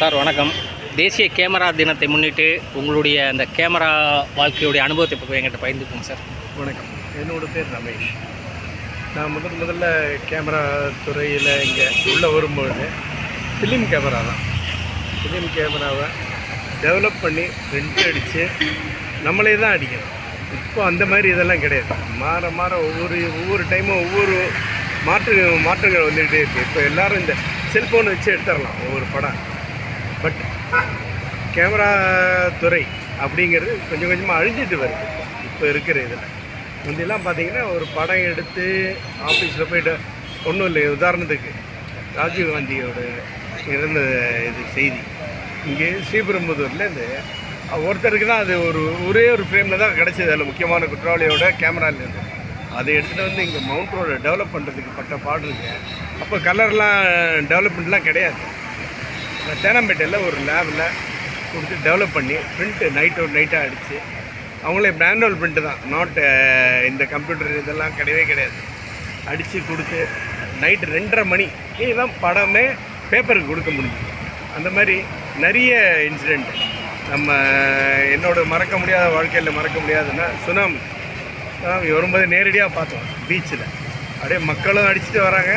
Sir வணக்கம். தேசிய camera தினத்தை முன்னிட்டு உங்களுடைய அந்த கேமரா வாழ்க்கையுடைய அனுபவத்தை இப்போ எங்கிட்ட பகிர்ந்துக்கோங்க சார். வணக்கம். என்னோடய பேர் ரமேஷ். நான் முதல் முதல்ல கேமரா துறையில் இங்கே உள்ளே வரும்பொழுது ஃபிலிம் கேமரா தான். ஃபிலிம் கேமராவை டெவலப் பண்ணி ரெண்டு அடித்து நம்மளே தான் அடிக்கணும். இப்போ அந்த மாதிரி இதெல்லாம் கிடையாது. மாற மாற ஒவ்வொரு ஒவ்வொரு டைமும் ஒவ்வொரு மாற்று மாற்றங்கள் வந்துக்கிட்டே இருக்குது இப்போ எல்லாரும் இந்த செல்ஃபோன் வச்சு எடுத்துடலாம். ஒவ்வொரு படம். பட் கேமரா துறை அப்படிங்கிறது கொஞ்சம் கொஞ்சமாக அழிஞ்சிட்டு வருது. இப்போ இருக்கிற இதில். முந்தியெல்லாம் பார்த்தீங்கன்னா ஒரு படம் எடுத்து ஆஃபீஸில் போய்ட்டு ஒன்றும் இல்லை. உதாரணத்துக்கு ராஜீவ் காந்தியோட இறந்த இது செய்தி. இங்கே ஸ்ரீபெரும்புதூரில் இந்த ஒருத்தருக்கு தான் அது ஒரு ஒரே ஒரு ஃப்ரேமில் தான் கிடச்சிது. அதில் முக்கியமான குற்றவாளியோட கேமராலேருந்து அதை எடுத்துகிட்டு வந்து இங்கே மவுண்ட் ரோட டெவலப் பண்ணுறதுக்கு பட்ட பாடு இருக்கு. அப்போ கலர்லாம் டெவலப்மெண்ட்லாம் கிடையாது. தேனாம்பேட்டையில் ஒரு லேபில் கொடுத்து டெவலப் பண்ணி பிரிண்ட்டு நைட் ஒரு நைட்டாக அடித்து அவங்களே மேனுவல் பிரிண்ட்டு தான். நாட் uh, இந்த கம்ப்யூட்டர் இதெல்லாம் கிடையவே கிடையாது. அடித்து கொடுத்து நைட்டு ரெண்டரை மணி தான் படமே பேப்பருக்கு கொடுக்க முடியும் அந்த மாதிரி நிறைய இன்சிடெண்ட் நம்ம என்னோட மறக்க முடியாத வாழ்க்கையில் மறக்க முடியாதுன்னா சுனாமி சுனாமி வரும்போது நேரடியாக பார்த்தோம் பீச்சில் அப்படியே மக்களும் அடிச்சுட்டு வராங்க.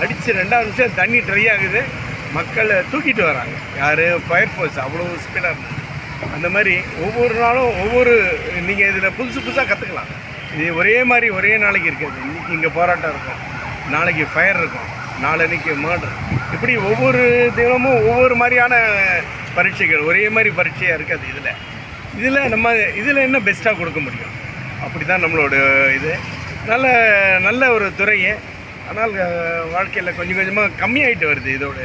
அடித்து ரெண்டாவது நிமிஷம் தண்ணி ட்ரை ஆகுது. மக்களை தூக்கிட்டு வராங்க. யார்? ஃபயர் ஃபோர்ஸ் அவ்வளோ ஸ்பீடாக இருந்தது அந்த மாதிரி ஒவ்வொரு நாளும் ஒவ்வொரு நீங்கள் இதில் புதுசு புதுசாக கற்றுக்கலாம் இது ஒரே மாதிரி ஒரே நாளைக்கு இருக்காது. இன்றைக்கி இங்கே போராட்டம் இருக்கும். நாளைக்கு ஃபயர் இருக்கும். நாளன்னைக்கு மர்டர் இப்படி ஒவ்வொரு தினமும் ஒவ்வொரு மாதிரியான பரீட்சைகள் ஒரே மாதிரி பரீட்சையாக இருக்காது இதில். இதில் நம்ம இதில் என்ன பெஸ்ட்டாக கொடுக்க முடியும்? அப்படி தான் நம்மளோட இது. நல்ல நல்ல ஒரு துறையை. ஆனால் வாழ்க்கையில் கொஞ்சம் கொஞ்சமாக கம்மியாயிட்டு வருது இதோட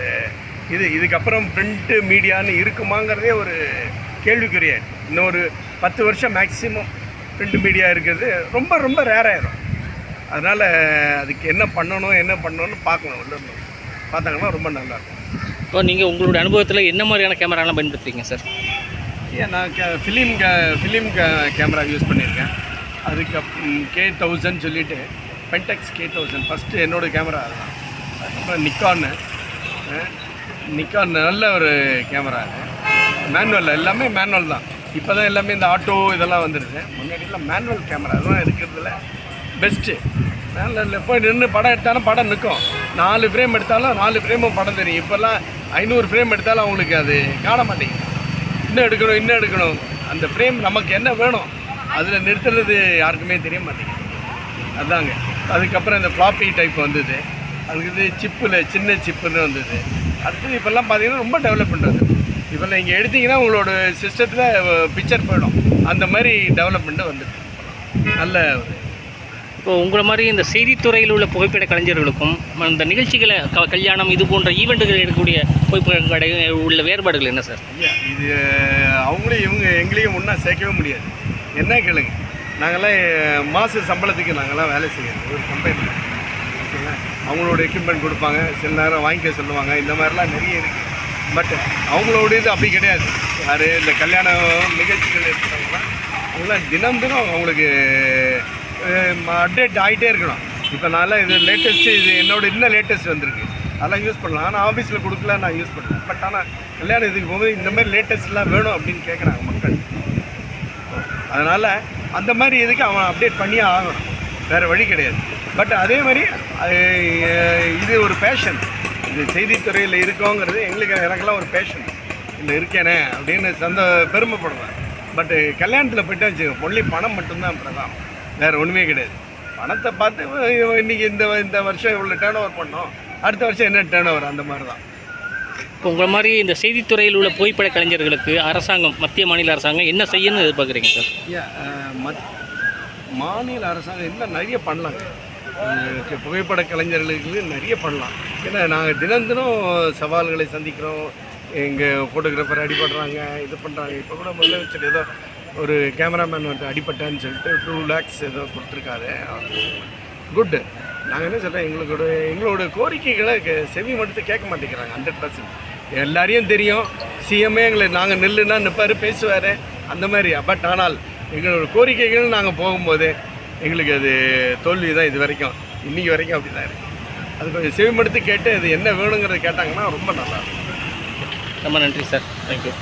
இது. இதுக்கப்புறம் பிரிண்ட்டு மீடியான்னு இருக்குமாங்கிறதே ஒரு கேள்விக்குறியாயிடும் இன்னும் ஒரு பத்து வருஷம் மேக்ஸிமம் பிரிண்ட் மீடியா இருக்கிறது ரொம்ப ரொம்ப ரேராயிரும் அதனால் அதுக்கு என்ன பண்ணணும் என்ன பண்ணணும்னு பார்க்கணும் உள்ள. பார்த்தாங்கன்னா ரொம்ப நல்லாயிருக்கும். இப்போ நீங்கள் உங்களுடைய அனுபவத்தில் என்ன மாதிரியான கேமராலாம் பயன்படுத்துறீங்க சார்? ஏன் நான் K film K film K camera use பண்ணியிருக்கேன். அதுக்கு கே தௌசண்ட் சொல்லிவிட்டு பென்டெக்ஸ் கே தௌசண்ட் ஃபஸ்ட்டு என்னோடய கேமரா அதுதான் அப்புறம் நிக்கான்னு நிக்கான் நல்ல ஒரு கேமரா அது மேனுவல் எல்லாமே மேனுவல் தான். இப்போ தான் எல்லாமே இந்த ஆட்டோ இதெல்லாம் வந்துடுது முன்னாடிலாம் மேனுவல் கேமரா அதெல்லாம் இருக்கிறதுல. பெஸ்ட்டு மேனுவலில் போய் நின்று படம் எடுத்தாலும் படம் நிற்கும். நாலு ஃப்ரேம் எடுத்தாலும் நாலு ஃப்ரேமும் படம் தெரியும். இப்போல்லாம் ஐநூறு ஃப்ரேம் எடுத்தாலும் அவங்களுக்கு அது காண மாட்டேங்குது. இன்னும் எடுக்கணும் இன்னும் எடுக்கணும். அந்த ஃப்ரேம் நமக்கு என்ன வேணும்? அதில் நிறுத்துறது யாருக்குமே தெரிய மாட்டேங்குது. அதாங்க. அதுக்கப்புறம் இந்த ஃப்ளாப்பி டைப் வந்தது. அதுக்கு சிப்பில் சின்ன சிப்புன்னு வந்தது. அடுத்தது இப்போல்லாம் பார்த்தீங்கன்னா ரொம்ப டெவலப்மெண்ட் வந்தது இப்போல்லாம் இங்கே எடுத்தீங்கன்னா உங்களோட சிஸ்டத்தில் பிக்சர் போயிடும். அந்த மாதிரி டெவலப்மெண்ட்டு வந்துட்டு நல்ல இப்போ உங்களை மாதிரி இந்த செய்தித்துறையில் உள்ள புகைப்பட கலைஞர்களுக்கும் அந்த நிகழ்ச்சிகளை க கல்யாணம் இது போன்ற ஈவெண்ட்டுகள் எடுக்கக்கூடிய புகைப்பட கடை உள்ள வேறுபாடுகள் என்ன சார்? ஐயா இது அவங்களையும் இவங்க எங்களையும் ஒன்றா சேர்க்கவே முடியாது. என்ன கேளுங்க. நாங்கள்லாம் மாத சம்பளத்துக்கு நாங்கள்லாம் வேலை செய்யணும் ஒரு கம்பெனியில் ஓகேங்களா? அவங்களோட எக்யூப்மெண்ட் கொடுப்பாங்க. சில நேரம் வாங்கிக்க சொல்லுவாங்க. இந்த மாதிரிலாம் நிறைய இருக்குது பட் அவங்களோட இது அப்படி கிடையாது. யார் இந்த கல்யாண நிகழ்ச்சிகள் இருக்கிறவங்களாம் அவங்களாம் தினம் தினம் அவங்களுக்கு அப்டேட் ஆகிட்டே இருக்கணும். இப்போ நான்லாம் இது லேட்டஸ்ட்டு இது என்னோட இன்னும் லேட்டஸ்ட் வந்திருக்கு. அதெல்லாம் யூஸ் பண்ணலாம். ஆனால் ஆஃபீஸில் கொடுக்கல நான் யூஸ் பண்ணேன் பட் ஆனால் கல்யாணம் இதுக்கு போகும்போது இந்த மாதிரி லேட்டஸ்ட்லாம் வேணும் அப்படின்னு கேட்குறாங்க மக்கள். அதனால் அந்த மாதிரி இதுக்கு அவன் அப்டேட் பண்ணியே ஆகணும். வேறு வழி கிடையாது. பட் அதே மாதிரி இது ஒரு பேஷன் இது செய்தித்துறையில் இருக்கோங்கிறது எங்களுக்கு எனக்கெல்லாம் ஒரு பேஷன் இல்லை இருக்கேனே அப்படின்னு சந்த பெருமைப்படுவேன். பட்டு கல்யாணத்தில் போயிட்டு வச்சுக்கோங்க ஒன்லி பணம் மட்டும்தான் பிரதானம். வேறு ஒன்றுமே கிடையாது. பணத்தை பார்த்து இன்றைக்கி இன்னைக்கு இந்த இந்த வருஷம் இவ்வளோ டேர்ன் ஓவர் பண்ணோம். அடுத்த வருஷம் என்ன டேர்ன் ஓவர் அந்த மாதிரி தான் இப்போ உங்களை மாதிரி இந்த செய்தித்துறையில் உள்ள புகைப்பட கலைஞர்களுக்கு அரசாங்கம் மத்திய மாநில அரசாங்கம் என்ன செய்யணும்னு எதிர்பார்க்குறீங்க சார்? மத் மாநில அரசாங்கம் இன்னும் நிறைய பண்ணலாங்க எங்களுக்கு புகைப்பட கலைஞர்களுக்கு நிறைய பண்ணலாம். ஏன்னா நாங்கள் தினம் தினம் சவால்களை சந்திக்கிறோம். எங்கள் ஃபோட்டோகிராஃபர் அடிபடுறாங்க இது பண்ணுறாங்க இப்போ கூட முதலமைச்சர் ஏதோ ஒரு கேமராமேன் வந்து அடிபட்டேன்னு சொல்லிட்டு டூ லேக்ஸ் ஏதோ கொடுத்துருக்காரு. குட்டு நாங்கள் என்ன சொல்கிறோம் எங்களோட எங்களோட கோரிக்கைகளை கே- செவி மட்டும் கேட்க மாட்டேங்கிறாங்க ஹண்ட்ரட் பர்சன்ட் எல்லாரையும் தெரியும். சிஎம்ஏ எங்களை நாங்கள் நில்லுன்னா நிற்பார் பேசுவார். அந்த மாதிரி பட் ஆனால் எங்களோட கோரிக்கைகள் நாங்கள் போகும்போது எங்களுக்கு அது தோல்வி தான் இது வரைக்கும். இன்றைக்கி வரைக்கும் அப்படி தான் இருக்குது அது கொஞ்சம் செவிமடுத்து கேட்டு அது என்ன வேணுங்கிறத கேட்டாங்கன்னா ரொம்ப நல்லா இருக்கும். ரொம்ப நன்றி சார். தேங்க்யூ